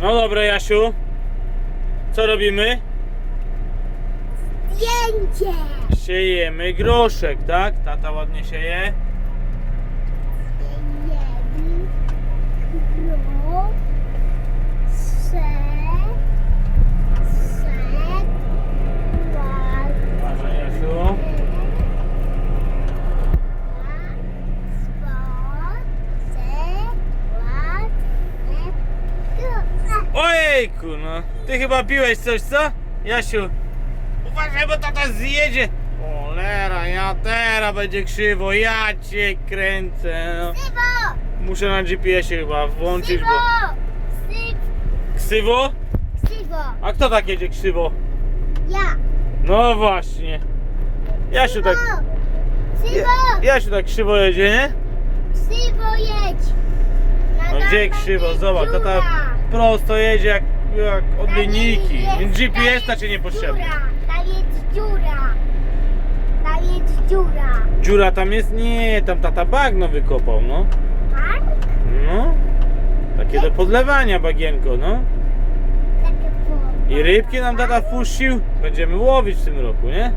No dobra, Jasiu. Co robimy? Zdjęcie! Siejemy groszek, tak? Tata ładnie sieje. Ojejku, no. Ty chyba piłeś coś, co? Jasiu. Uważaj, bo tata zjedzie. Olera, ja teraz będzie krzywo, ja cię kręcę. No. Muszę na GPS-ie chyba włączyć, bo... Sywo! Ksywo? Sywo! A kto tak jedzie krzywo? Ja! No właśnie. Jasiu tak... Sywo! Jasiu tak krzywo jedzie, nie? Sywo jedź! No gdzie krzywo? Zobacz, tata prosto jedzie jak, jak od linijki. Więc GPS ta cię nie potrzebny. Dziura! Tam jest dziura! Tam jest dziura! Dziura tam jest? Nie, tam tata bagno wykopał, no. Tak? No. Takie do podlewania bagienko, no. Takie po... I rybki nam tata wpuścił. Będziemy łowić w tym roku, nie?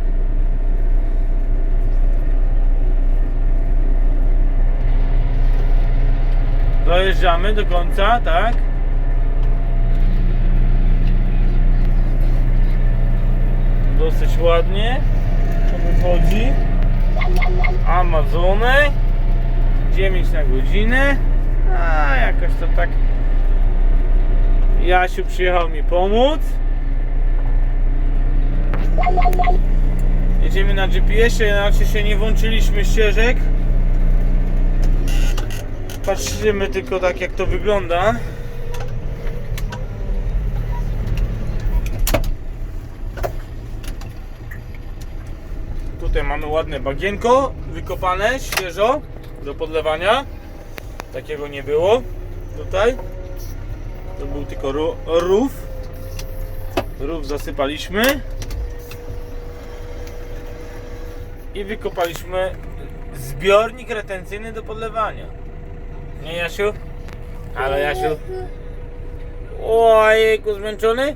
Dojeżdżamy do końca, tak? Ładnie to wychodzi. Amazony 9 na godzinę. A jakoś to tak Jasiu przyjechał mi pomóc. Jedziemy na GPS-ie, znaczy się nie włączyliśmy ścieżek. Patrzymy tylko tak jak to wygląda. Tutaj mamy ładne bagienko, wykopane świeżo do podlewania. Takiego nie było tutaj. To był tylko rów. Rów zasypaliśmy. I wykopaliśmy zbiornik retencyjny do podlewania. Nie Jasiu? Ale Jasiu. Ojejku, zmęczony?